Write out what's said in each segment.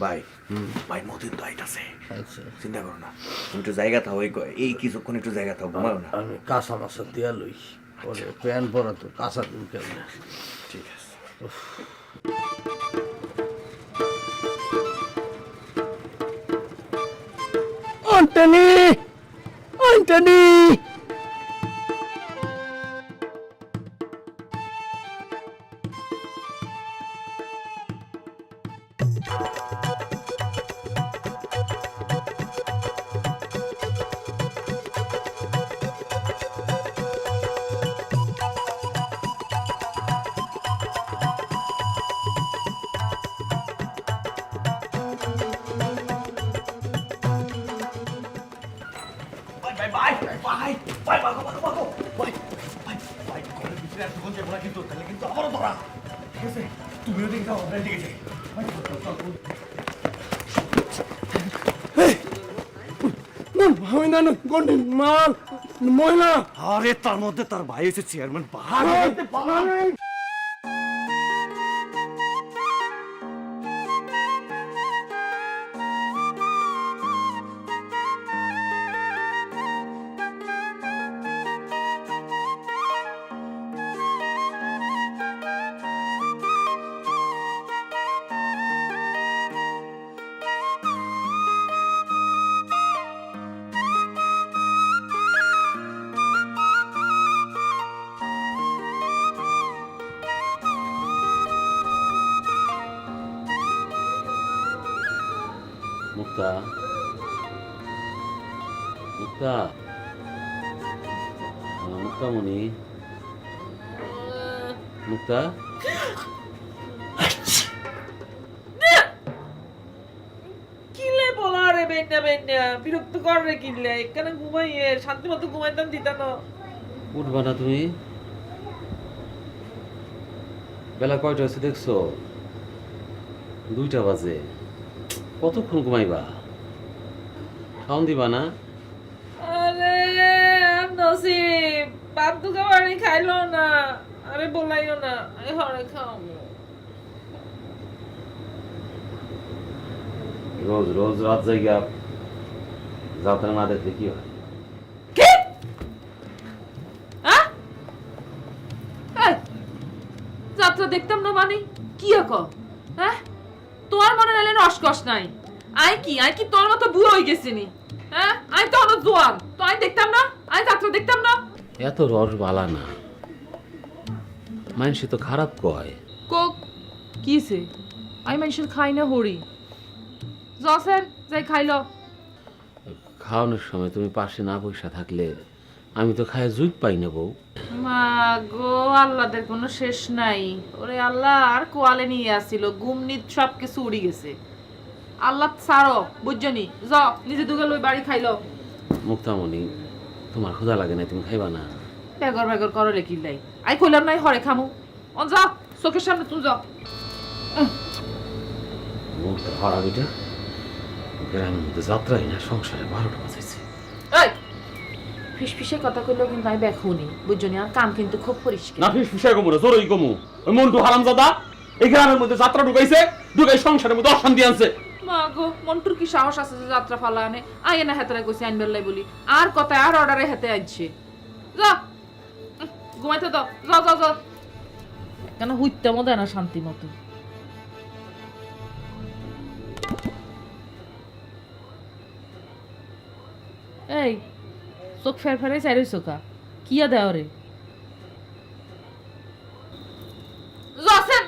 ভাই ভাই মতিন তো আইতাছে। আচ্ছা। চিন্তা করো না তুমি একটু জায়গা থাও এই কিছুক্ষণ একটু জায়গা থাও ঘুমাও না। আমি কাঁচা মাছের দিয়া লই। ওরে প্যান পরা তো কাঁচা দিন কেমন ঠিক আছে। অন্টনি অন্টনি ভাই ভাই ভাগো ভাগো ভাগো। ভাই ভাই ভাই ঘরের ভিতরে যাব না কিন্তু তাহলে কিন্তু আমারও ধরা। ঠিক আছে? তুমিও দেখে যাও আমরা দিকে যাই। ময়লা। আরে তার মধ্যে তার ভাই হয়েছে চেয়ারম্যান মুক্তা মুক্তা মুক্তামণি মুক্তা কিলে বলা রে বেন্না বেন্না বিরক্ত কর রে কিনলে এখানে ঘুমাইয়ে শান্তি মতো ঘুমাইতাম দিতা না। উঠবা না তুমি। বেলা কয়টা হয়েছে দেখছ? দুইটা বাজে। কতক্ষণ ঘুমাইবা? খাওন দিবা না? আরে নসিব বাপ বাড়ি খাইলো না। আরে বলাইও না আরে হরে খাও রোজ রোজ রাত জায়গা যাত্রা না দেখলে কি হয়? কি? হ্যাঁ যাত্রা দেখতাম না মানে? কি আক হ্যাঁ? তোমার মনে নাইলে রসকস নাই। আই কি? আই কি তোর মতো বুড়ো হয়ে গেছিনি হ্যাঁ? আই তো অনেক জোয়ান। তো আই দেখতাম না? আই যাত্রা দেখতাম না? এত রস বালা না। মানুষ তো খারাপ কয়। কোক কিছে আই মানুষের খাই না হরি। জসের যাই খাইলো খাওয়ানোর সময় তুমি পাশে না বসে থাকলে আমি তো খায় জুই পাই না বউ। মা গো আল্লাহদের কোনো শেষ নাই। ওরে আল্লাহ আর কোয়ালে নিয়ে আসছিল গুমনিত সব কিছু উড়ি গেছে। আল্লাহ ছাড়ো বুঝছনি য নিজে দুগে লই বাড়ি খাইলো। মুক্তামণি তোমার ক্ষুধা লাগে না তুমি খাইবা না। বেগর বেগর করো লেকি লাই আই কইলাম নাই হরে খামু। অন যা চোখের সামনে তুই যা মুক্তা হরাবিটা গ্রামের মধ্যে যাত্রাই না সংসারে বারোটা বাজাইছে। এই! ফিসফিসে কথা কইলেও কিন্তু আমি ব্যাক বুঝছনি আর কাম কিন্তু খুব পরিষ্কার। না ফিস ফিসাই কমু না জোরই কমু। ওই মন্টু হারামজাদা এই গ্রামের মধ্যে যাত্রা ঢুকাইছে ঢুকাই সংসারের মধ্যে অশান্তি আনছে। মা গো মন্টুর কি সাহস আছে যে যাত্রা ফালা আনে? আয় না হেতারে কইছি আনবার লাই বলি। আর কথা আর অর্ডারে হেতে আনছে যা ঘুমাইতে দাও। যা যা যা কেন হুইতে মতো না শান্তি মতো? এই চোখ ফের ফেরে চাইরই চোখা কিয়া দেও রে যাচ্ছেন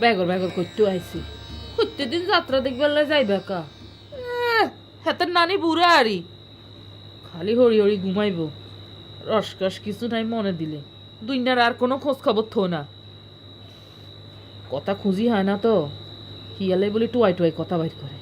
ব্যাগর ব্যাগর করতে আইছি। প্রত্যেকদিন যাত্রা দেখবার যাইবে কা? হেতের নানি বুড়া আরি খালি হরি হরি ঘুমাইব। রসকস কিছু নাই মনে দিলে। দুইনার আর কোনো খোঁজ খবর থো কথা খুঁজি হয় না তো। কি এলে বলি টুয়াই টুয়াই কথা বাইর করে।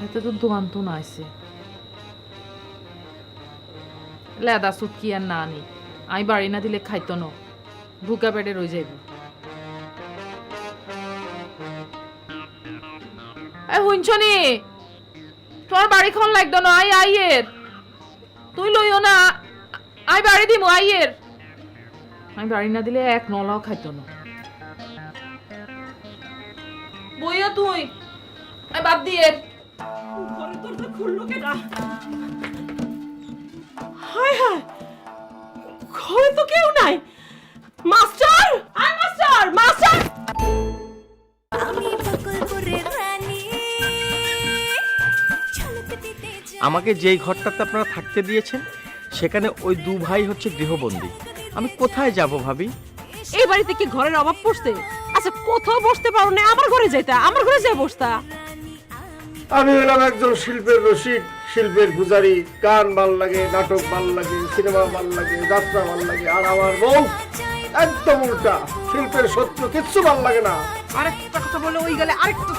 হাতে তো দোকান তো না আছে। লেদা সুটকি আর না আনি। আমি বাড়ি না দিলে খাইতো ন। ভুকা পেটে রয়ে যাইব। শুনছ নি? তোমার বাড়ি খন লাগতো না আই আইয়ের। তুই লইও না আই বাড়ি দিমু আইয়ের। আমি বাড়ি না দিলে এক নলাও খাইতো না। বইও তুই আই বাদ দিয়ে ঘরে দরজা খুললো কেনা? হায় হায় ঘরে তো কেউ নাই। মাস্টার আই মাস্টার মাস্টার। আমাকে যেই ঘরটাতে আপনারা থাকতে দিয়েছেন সেখানে ওই দু ভাই হচ্ছে গৃহবন্দী। আমি কোথায় যাব ভাবি? এই বাড়িতে কি ঘরের অভাব পড়ছে? আচ্ছা কোথাও বসতে পারো না আমার ঘরে যাইতা আমার ঘরে যাই বসতা। আমি হলাম একজন শিল্পের রসিক শিল্পের পূজারি গান ভালো লাগে নাটক ভালো লাগে সিনেমা ভালো লাগে যাত্রা ভালো লাগে আর আমার বউ একদম উল্টা শিল্পের সত্য কিচ্ছু ভালো লাগে না। আরেকটা কথা বলে ওই গেলে আরেকটা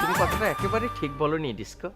তুমি কথাটা একেবারে ঠিক বলনি ডিস্কো।